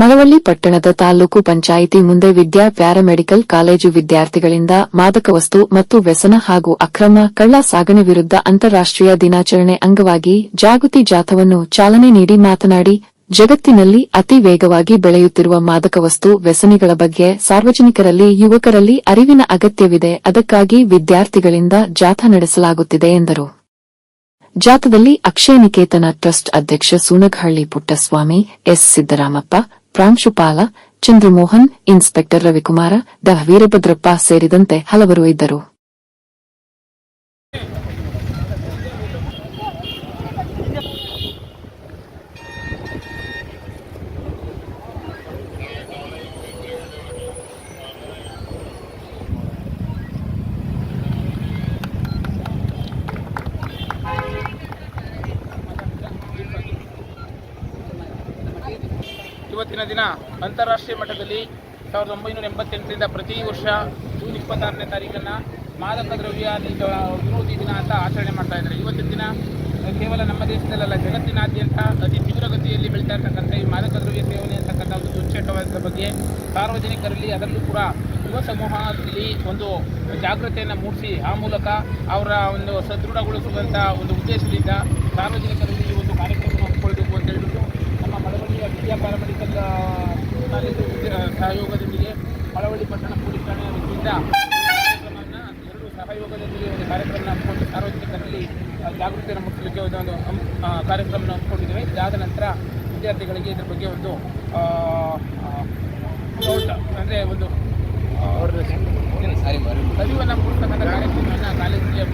ಮಳವಳ್ಳಿ ಪಟ್ಟಣದ ತಾಲೂಕು ಪಂಚಾಯಿತಿ ಮುಂದೆ ವಿದ್ಯಾ paramedical college ವಿದ್ಯಾರ್ಥಿಗಳಿಂದ ಮಾದಕ ವಸ್ತು ಮತ್ತು ವ್ಯಸನ ಹಾಗೂ ಅಕ್ರಮ ಕಳ್ಳ ಸಾಗಣೆ ವಿರುದ್ಧ ಅಂತಾರಾಷ್ಟ್ರೀಯ ದಿನಾಚರಣೆ ಅಂಗವಾಗಿ ಜಾಗೃತಿ ಜಾಥವನ್ನು ಚಾಲನೆ ನೀಡಿ ಮಾತನಾಡಿ, ಜಗತ್ತಿನಲ್ಲಿ ಅತಿ ವೇಗವಾಗಿ ಬೆಳೆಯುತ್ತಿರುವ ಮಾದಕ ವಸ್ತು ವ್ಯಸನಿಗಳ ಬಗ್ಗೆ ಸಾರ್ವಜನಿಕರಲ್ಲಿ, ಯುವಕರಲ್ಲಿ ಅರಿವಿನ ಅಗತ್ಯವಿದೆ. ಅದಕ್ಕಾಗಿ ವಿದ್ಯಾರ್ಥಿಗಳಿಂದ ಜಾಥಾ ನಡೆಸಲಾಗುತ್ತಿದೆ ಎಂದರು. ಜಾಥದಲ್ಲಿ ಅಕ್ಷಯ ನಿಕೇತನ ಟ್ರಸ್ಟ್ ಅಧ್ಯಕ್ಷ ಸೂನಗಹಳ್ಳಿ ಪುಟ್ಟಸ್ವಾಮಿ, ಎಸ್ ಸಿದ್ದರಾಮಪ್ಪ ಪ್ರಾಂಶುಪಾಲ ಚಂದ್ರಮೋಹನ್ ಇನ್ಸ್ಪೆಕ್ಟರ್ ರವಿಕುಮಾರ ದ ವೀರಭದ್ರಪ್ಪ ಸೇರಿದಂತೆ ಹಲವರು ಇದ್ದರು. ಇವತ್ತಿನ ದಿನ ಅಂತಾರಾಷ್ಟ್ರೀಯ ಮಟ್ಟದಲ್ಲಿ ಸಾವಿರದ ಒಂಬೈನೂರ ಎಂಬತ್ತೆಂಟರಿಂದ ಪ್ರತಿ ವರ್ಷ ಜೂನ್ ಇಪ್ಪತ್ತಾರನೇ ತಾರೀಕನ್ನು ಮಾದಕ ದ್ರವ್ಯ ವಿರೋಧಿ ದಿನ ಅಂತ ಆಚರಣೆ ಮಾಡ್ತಾ ಇದ್ದಾರೆ. ಇವತ್ತಿನ ದಿನ ಕೇವಲ ನಮ್ಮ ದೇಶದಲ್ಲ ಜಗತ್ತಿನಾದ್ಯಂತ ಅತಿ ತೀವ್ರಗತಿಯಲ್ಲಿ ಬೆಳೀತಾ ಇರ್ತಕ್ಕಂಥ ಈ ಮಾದಕ ದ್ರವ್ಯ ಸೇವನೆ ಅಂತಕ್ಕಂಥ ಒಂದು ದುಶ್ಚಟವಾದ ಬಗ್ಗೆ ಸಾರ್ವಜನಿಕರಲ್ಲಿ ಅದರಲ್ಲೂ ಕೂಡ ಯುವ ಸಮೂಹದಲ್ಲಿ ಒಂದು ಜಾಗೃತಿಯನ್ನು ಮೂಡಿಸಿ, ಆ ಮೂಲಕ ಅವರ ಒಂದು ಸದೃಢಗೊಳಿಸುವಂಥ ಒಂದು ಉದ್ದೇಶದಿಂದ ಸಾರ್ವಜನಿಕರಲ್ಲಿ ಈ ಒಂದು ಕಾರ್ಯಕ್ರಮ ಹಮ್ಮಿಕೊಳ್ಬೇಕು ಅಂತ ಹೇಳ್ಬಿಟ್ಟು ವಿದ್ಯಾ ಪ್ಯಾರಾಮೆಡಿಕಲ್ ಕಾಲೇಜು ಸಹಯೋಗದೊಂದಿಗೆ ಮಳವಳ್ಳಿ ಪಟ್ಟಣ ಪೊಲೀಸ್ ಠಾಣೆ ವತಿಯಿಂದ ಕಾರ್ಯಕ್ರಮವನ್ನು ಎರಡು ಸಹಯೋಗದೊಂದಿಗೆ ಒಂದು ಕಾರ್ಯಕ್ರಮ ಹಮ್ಮಿಕೊಂಡು ಸಾರ್ವಜನಿಕರಲ್ಲಿ ಜಾಗೃತಿಯನ್ನು ಮೂಡಿಸಲಿಕ್ಕೆ ಒಂದು ಕಾರ್ಯಕ್ರಮವನ್ನು ಹಮ್ಮಿಕೊಂಡಿದ್ದೇವೆ. ಇದಾದ ನಂತರ ವಿದ್ಯಾರ್ಥಿಗಳಿಗೆ ಇದರ ಬಗ್ಗೆ ಒಂದು ಅಂದರೆ ಒಂದು ಅರಿವನ್ನು ಮೂಡಿಸ್ತಕ್ಕಂಥ ಕಾರ್ಯಕ್ರಮವನ್ನು ಕಾಲೇಜಿಗೆ